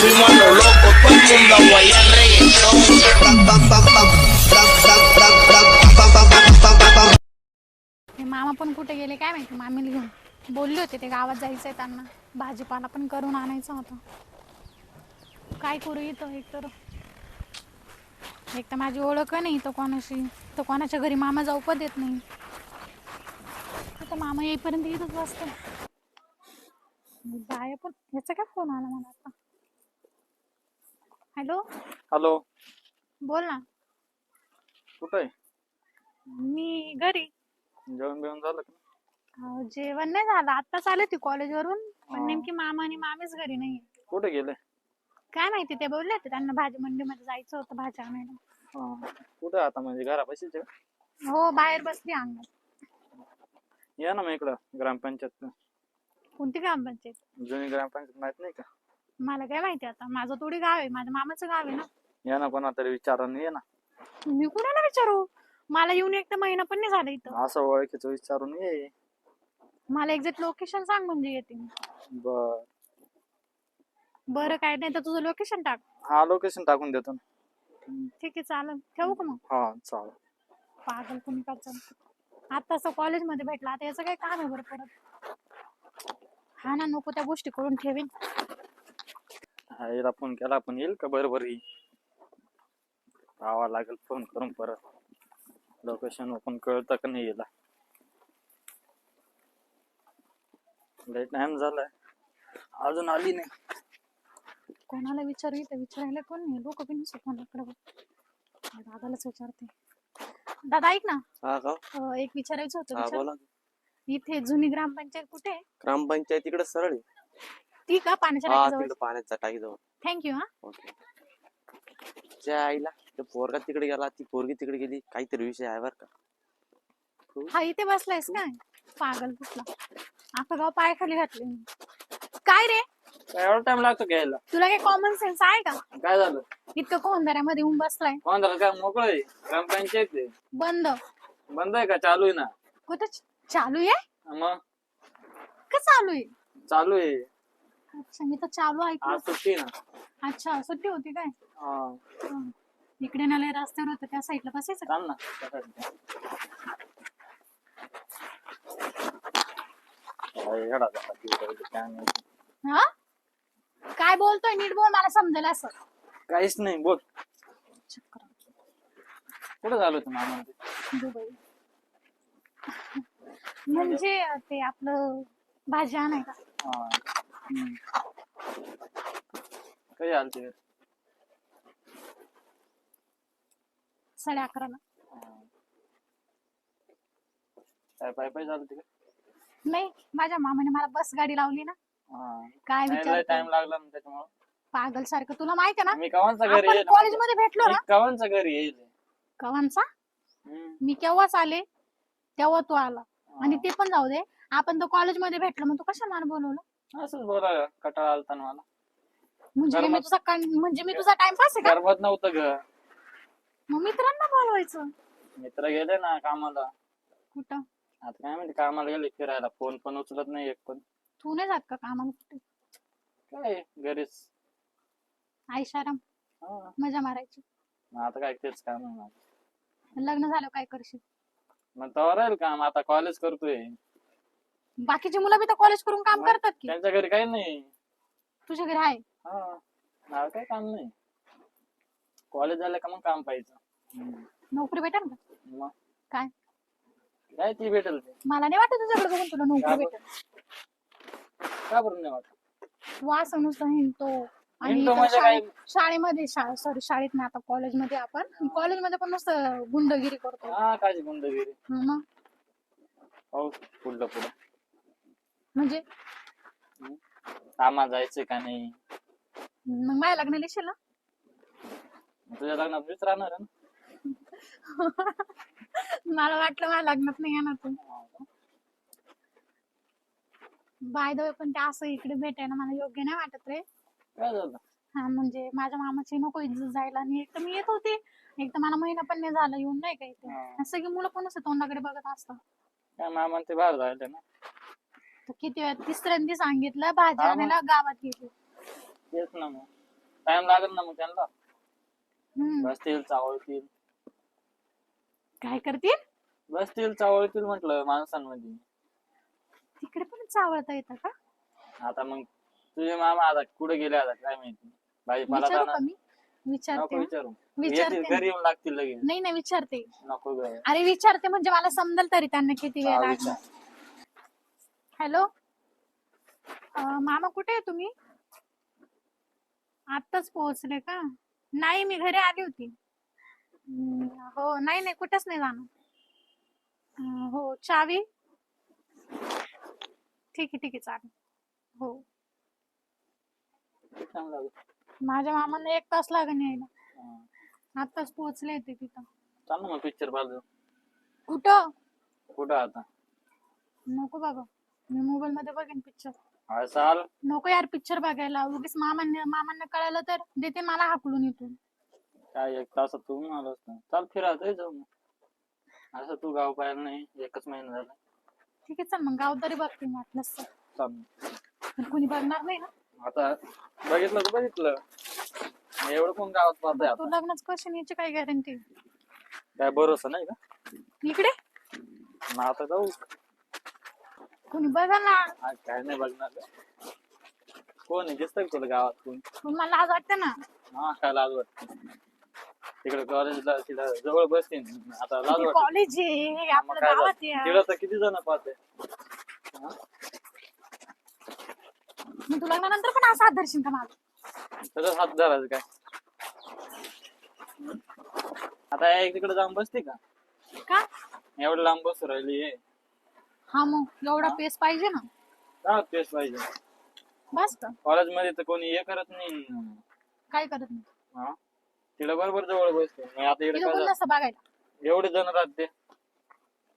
fuimos a lo loco, todo el mundo a guayar reggaetón. हे मामा पण कुठे गेले काय माहिती? मामी घेऊन बोलले होते ते गावात जायचंय त्यांना. भाजीपाला पण करून आणायचा होता. काय करू इथं एक तर एक तर माझी ओळख नाही तर कोणाशी. तर कोणाच्या घरी मामा जाऊ पण देत नाही. आता मामा येईपर्यंत येतच असतो बाय पण याचा काय फोन आला मला आता? हॅलो. हॅलो. बोल ना. कुठं आहे? मी घरी. जेवण बिवण झालं का? अहो, जेवण नाही झालं. आत्ताच आले ती कॉलेजवरून पण हा. नेमकी मामा आणि मामीच घरी नाही कुठे गेले? काय माहिती ते बोलले होते त्यांना भाजी मंडीमध्ये जायचं होतं भाजी आणायला. हा. कुठे आता म्हणजे घरापाशीच आहे का? हो बाहेर बसली अंगणात या ना मग इकडं ग्रामपंचायत कोणती ग्रामपंचायत? जुनी ग्रामपंचायत माहीत नाही का? मला काय माहिती आता. माझं थोडी गाव आहे. माझ्या मामाचं गाव आहे ना. या ना कोणा तरी विचाराने ये ना. मी कुणाला विचारू? मला येऊन एक तर महिना पण नाही झाला इथं. असं ओळखीचं विचारून ये. मला एक्झॅक्ट लोकेशन सांग म्हणजे येते मी. बर. बरं काय नाही तर तुझं लोकेशन टाक. हा लोकेशन टाकून देतो ना. ठीक आहे चालेल. ठेवू का मग? हा चालेल. पागल कोणी करतं आता असं कॉलेजमध्ये भेटला आता याचं काय काम आहे बरं परत? हा ना नको त्या गोष्टी करून ठेवीन. हा याला फोन केला पण येईल का? बरोबर ही राहावा लागेल फोन करून परत. लोकेशन ओपन कळतं का नाही याला? लय टाइम झालाय. अजून आली नाही. कोणाला विचारू इथं? विचारायला कोण नाही? लोक पण नसतो कोणाकडे दादालाच विचारते. दादा ऐक ना. हा का? अं, एक विचारायचं होतं हा विचार. बोला इथे जुनी ग्रामपंचायत कुठे आहे? ग्रामपंचायत तिकडे सरळ आहे. ती का पाण्याच्या हा टाकीजवळ. तिकडे पाण्याचा टाकी जवळ थँक्यू हा. ओके त्या आईला त्या पोरगा तिकडे गेला ती पोरगी तिकडे गेली काहीतरी विषय आहे बर का. हा इथे बसलायस काय? पागल कुठला? आता गाव पायाखाली घातले मी. काय रे? काय एवढा टाइम लागतो घ्यायला? तुला काही कॉमन सेन्स आहे का? काय झालं? इतकं कोंधाऱ्यामध्ये येऊन बसलाय. कोण झालं काय मोकळं आहे? ग्रामपंचायत आहे. बंद. बंद आहे का? चालू आहे ना. कुठं च- चालू आहे? हा मग? का चालू आहे? चालू आहे. अच्छा मी तर चालू ऐकलं सुट्टी आहे ना. अच्छा सुट्टी होती काय? हा. हं. इकडे नाले रस्त्यावर होतं त्या साईडला बसायचं चाल ना. काय येडा झाला तिकडे इकडे काय नाही. हा? काय बोलतोय नीट बोल मला समजेल असं. काहीच नाही बोल. चक्कर कुठं झालं होतं मामा? दुबई. म्हणजे ते आपलं भाजी आणाय का हा. हम्म. कधी आलं ते साडे अकराला काय पाय पाय नाही माझ्या मामाने मला बस गाडी लावली ना. काय नाही विचार टाइम लागला ना त्याच्यामुळे. पागल सारखं तुला माहिती आहे ना? मी कवांचा घरी आपण येईल. कॉलेजमध्ये भेटलो ना? कवांचा घरी येईल. कवांचा? हम्म. मी केव्हाच आले? तेव्हा तू आला. आणि. ते पण जाऊ दे. आपण तर कॉलेजमध्ये भेटलो मग तू कशाला मला बोलवलं? असंच बोला कटाळा आलता ना मला म्हणजे मी तुझा म्हणजे मी तुझा टाइमपास आहे का? करमत नव्हतं घर. मग मित्रांना बोलवायचं. मित्र गेले ना कामाला. कुठं? आता काय माहिती कामाला गेले फिरायला. फोन पण उचलत नाही एक पण. तू नाही जात का कामाला कुठे? काय घरीच. आयशाराम हा. मजा मारायची. मग आता काय तेच काम आहे. माझं. लग्न झालं काय करशील? मग तेव्हा राहील काम. आता कॉलेज करतोय. बाकीची मुलं बी तर कॉलेज करून काम मग करतात की. त्यांच्या घरी काही नाही. तुझ्या घरी आहे? हा मला काही काम नाही. कॉलेज झालं का मग काम पाहिजे नोकरी भेटेल का? मग? काय? काय ती भेटेल ते. मला नाही वाटत तुझ्याकडे बघून तुला नोकरी भेटेल. का बरं नाही वाटत? वास नुसतं हिंडतो आणि हिंडतो इथं म्हणजे काय? शाळेत- शाळेमध्ये सॉरी शाळेत नाही आता कॉलेजमध्ये आपण. कॉलेजमध्ये पण नुसतं गुंडगिरी करतो. हा काय गुंडगिरी. हं मग? पुढलं पुढं. म्हणजे? कामाला जायचंय का नाही? मग माझ्या लग्न लिहिशील ना? तुझ्या लग्नात मीच राहणार आहे मला वाटलं माझ्या लग्नात नाही येणार तू. बाय द पण ते असं इकडे भेटायला मला योग्य नाही वाटत रे. काय झालं? हा म्हणजे माझ्या मामाची नको इज्जत जायला आणि एक तर मी येत होते. एक तर मला महिना पण नाही झाला येऊन नाही का इथे. हा. सगळी मुलं असं तोंडाकडे बघत असतात. काय मामा ते बाहेर जायला ना किती वेळा तिसऱ्यांदा सांगितलं भाजी हा मग. आणायला गावात गेली. तेच ना मग. टाइम लागेल ना मग त्यांना. हम्म. बसतील चावळतील. काय करतील? बसतील चावळतील म्हटलं माणसांमध्ये. तिकडे पण चावळता येतं का? आता मग तुझे मामा आता कुठे गेले आता काय माहिती? भाजीपाला विचारू का का मी? विचारते नको. विचारू. येतील. घरी येऊन लागतील लगेच. नाही नाही विचारते. नको ग. अरे विचारते म्हणजे मला समजेल तरी त्यांना किती वेळ हा, लागणार. विचार. हॅलो? मामा कुठे आहे तुम्ही? आत्ताच पोहोचले का? नाही मी घरी आली होती. हो नाही नाही कुठेच नाही जाणार. हो चावी? ठीक आहे ठीक आहे चालेल. हो. माझ्या मामांना एक तास लागेल यायला. आत्ताच पोहोचले ते तिथं. चाल मग पिक्चर बाजू कुठं? कुठं आता? नको बाबा. मी मोबाईल मध्ये बघेन पिक्चर हा चाल. नको यार पिक्चर बघायला. उगीच मामांना मामांना कळालं तर देते मला हाकलून इथून. काय एक तासात तू आलो असतो चाल फिरायचं जाऊ मग. असं तू गाव पाहिलं नाही. एकच महिना झाला. ठीक आहे चल मग गाव तरी बघते मी वाटलंच तर. चाल. पण कोणी बघणार नाही ना? आता बघितलं तर बघितलं. मग एवढं कोण गावात पाहतंय तू आता? लग्नच कशी याची काय गॅरंटी काय भरोसा नाही का? इकडे? मग आता जाऊ. कोणी बघा ना. आज काय नाही बघणार. कोण आहे? दिसतंय का तुला गावात कोण? मला आज वाटतं ना? हा काय लाज वाटत? तिकडे कॉलेजला तिला जवळ बसते. आता लाज वाटत. कॉलेज आहे हे मग आपल्या काय गावात झालं? आहे. तिला तर किती जण पाहते? मी तू लग्नानंतर पण असा हात धरशील का मला? त्याचाच हात धरायचं काय? आता एक तिकडे जाऊन बसते का? का? एवढं लांब बसू राहिली आहे. हा मग एवढा पेस पाहिजे ना? का तेच पाहिजे. बस का? कॉलेजमध्ये तर कोणी हे करत नाही. काय करत नाही? हा? तिला बरोबर जवळ बसते. आता इकडे तिथं काय कोण झालं? नसतं बघायला? एवढे जण राहते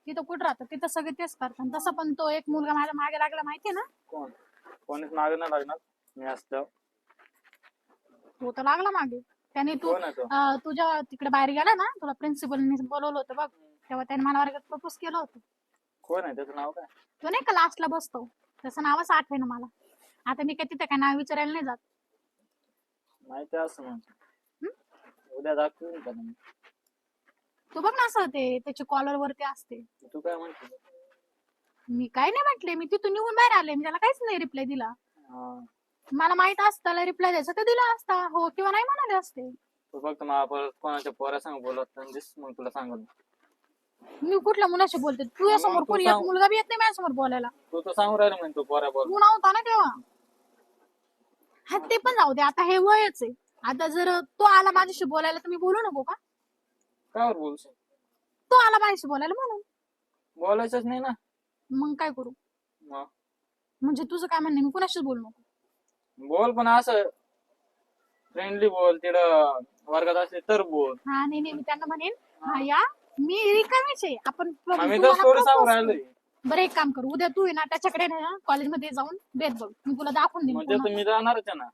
तिथं कुठं राहतं तिथं सगळे तेच करतात. तसं पण तो एक मुलगा माझ्या मागे लागला माहितीये ना? कोण? कोणीच मागे नाही लागणार. मी असतो. तो तर लागला मागे. त्याने तू कोण आहे तो? अं, तुझ्या तिकडे बाहेर गेला ना? तुला प्रिन्सिपलने बोलवलं होतं बघ. तेव्हा त्याने मला वर्गात प्रपोज केलं होतं. कोण आहे? त्याचं नाव काय? तो नाही का लास्टला बसतो? त्याचं नावच आठवे ना मला. आता मी काय तिथं काय नाव विचारायला नाही जात. माहिती असं उद्या दाखवून का तू बघ ना असं ते त्याच्या कॉलर वरती असते. तू काय म्हणते? मी काय नाही म्हटले मी तिथून निघून बाहेर आले. मी त्याला काहीच नाही रिप्लाय दिला. हा. मला माहीत असतं त्याला रिप्लाय द्यायचा तर दिला असता. हो किंवा नाही म्हणाले असते. तू फक्त मला परत कोणाच्या पोरा सांग बोलत दिस मग तुला सांगून मी कुठल्या मुलाशी बोलते? तुझ्या समोर कोणी एक. मुलगा बी येत नाही माझ्यासमोर बोलायला. तू तर सांगू राहिला तू पोरा बोल तू नव्हता ना तेव्हा? हा ते पण जाऊ दे. आता हे वयच आहे. आता जर तो आला माझ्याशी बोलायला तर मी बोलू नको का? काय बोलशील? तो आला माझ्याशी बोलायला म्हणून. बोलायचंच नाही ना. मग काय करू? मग म्हणजे तुझं काय म्हणणं आहे? मी कुणाशीच बोलू नको. बोल पण असं. फ्रेंडली बोल तिकडं वर्गात असले तर बोल. हा नाही नाही मी त्यांना म्हणेन. हा या. मी रिकामीच आहे? आपण तर propose राहिलोय. बरं एक काम कर. उद्या तू आहे ना त्याच्याकडे ना कॉलेजमध्ये जाऊन भेट बघ. मी तुला दाखवून देईन म्हणजे कोणाला. तुम्ही जाणारच आहे ना.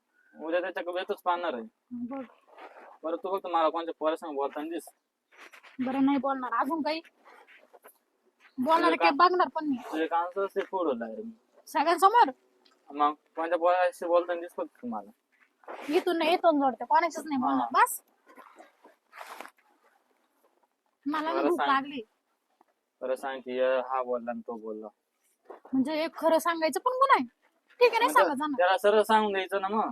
उद्या त्याच्याकडे येतच पाहणार आहे. बघ. परत तू फक्त मला कोणत्या बोलताना दिस. बरं नाही बोलणार. अजून काही? बोलणार तुझं काही बघणार पण तुझे फोड सगळ्यांसमोर? मग कोणत्या पोराशी बोलताना दिस फक्त तुम्हाला. इथून नाही इथून जोडते. कोणाशीच नाही बोलणार. बस. मला ना बरं भूक सांग. लागली. परत सांग की अं, हा बोलला आणि तो बोलला. म्हणजे एक खरं सांगायचं पण गुन्हा आहे. ठीक आहे नाही मग सांगत जाणार त्याला सरळ सांगून द्यायचं ना मग.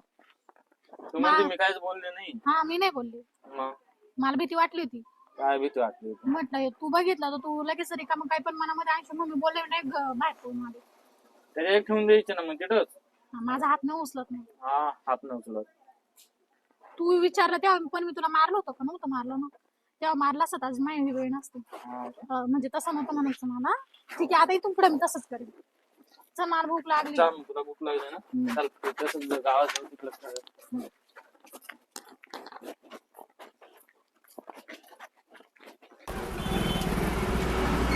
तू मी काहीच बोलले नाही. हा मी नाही बोलली. मग? मला भीती वाटली होती. काय भीती वाटली होती? म्हटलं हे तू बघितलं तर तू लगेच रिकामं काही पण मनामध्ये ऐकून मग मी बोलले नाही ग- बाहेर पळून आले. त्याला एक ठेवून द्यायचे ना मग तिथंच? हा, माझा हात नाही उचलत नाही. हा हात न उचलत. तू विचारलं तेव्हा पण मी तुला मारलं होतं का नव्हतं मारलं ना तेव्हा मारला असत आज माझी वेळ नसते. म्हणजे तसं नव्हतं म्हणायचं मला. ठीक आहे आता इथून पुढे मी तसंच करेन. चल मला भूक लागली. चल मग तुला भूक लागली ना? चल तसंच गावात जाऊ तिकडं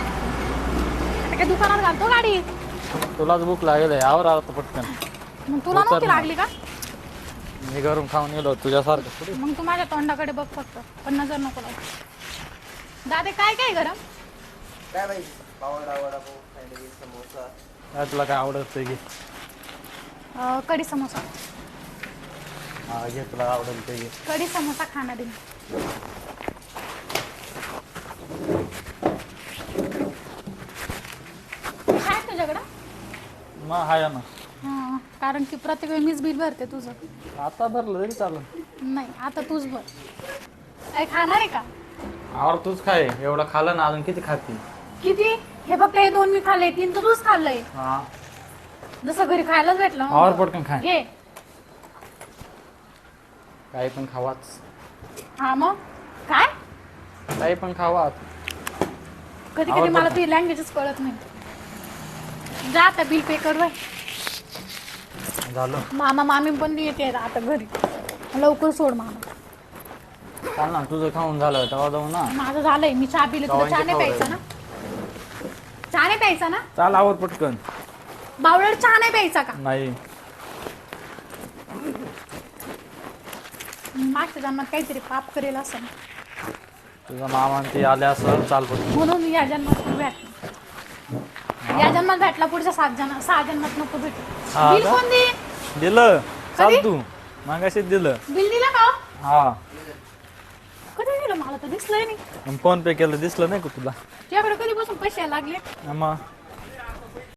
आता काय दुकानात घालतो गाडी. तुलाच भूक लागेल आहे आवर आता पटकन. मग तुला नव्हती. लागली का? मी घरून खाऊन गेलो तुझ्यासारखं. थोडी मग तू माझ्या तोंडाकडे बघ फक्त. पण नजर नको लागू दादे काय काय गरम? काय माहिती पावडा सँडविच समोसा. काय तुला काय आवडत की? अं, कढी समोसा. हा घे तुला आवडेल ते घे कढी समोसा खाणार आहे. काय तुझ्याकडं? मग हाय ना. कारण की प्रत्येक वेळी मीच बिल भरते तुझं. आता भरलं तरी चालेल. नाही आता तूच भर. काय खाणार आहे का? आवर तूच खाय एवढं खाल्लं ना अजून किती खाती? किती? हे फक्त हे दोन मी खाल्ले तीन तर तूच खाल्लंय. हा. जसं घरी खायलाच भेटलं. आवर पटकन खाय घे. काही पण खावाच. हा मग? काय? काही पण खावा कधी कधी आवडतं मला का? ती लँग्वेजच कळत नाही. जा आता बिल पे कर झालं. मामा मामी पण येते आता घरी. लवकर सोड मामा. चाल ना तुझं खाऊन झालं तेव्हा जाऊ ना. माझं झालंय मी चहा पिले तुला चहा नाही. प्यायचा ना? चहा नाही प्यायचा ना? चाल आवर पटकन. बावळट चहा नाही प्यायचा का? नाही. मागच्या जन्मात काहीतरी पाप करेल असं तुझा मामा आणि ते आले असं चाल पटकन. म्हणून या जन्मात तू भेटला या जन्मात भेटला पुढच्या सात जन्म सहा जन्मात नको भेटू. हा बिल का? कोण दे दिलं. चाल? तू मागाशीच दिलं. बिल दिलं का हा? कधी दिलं? मला तर दिसलंय नाही. फोन पे केलं दिसलं नाही का तुला? तुझ्याकडे कधीपासून पैसे लागले? मग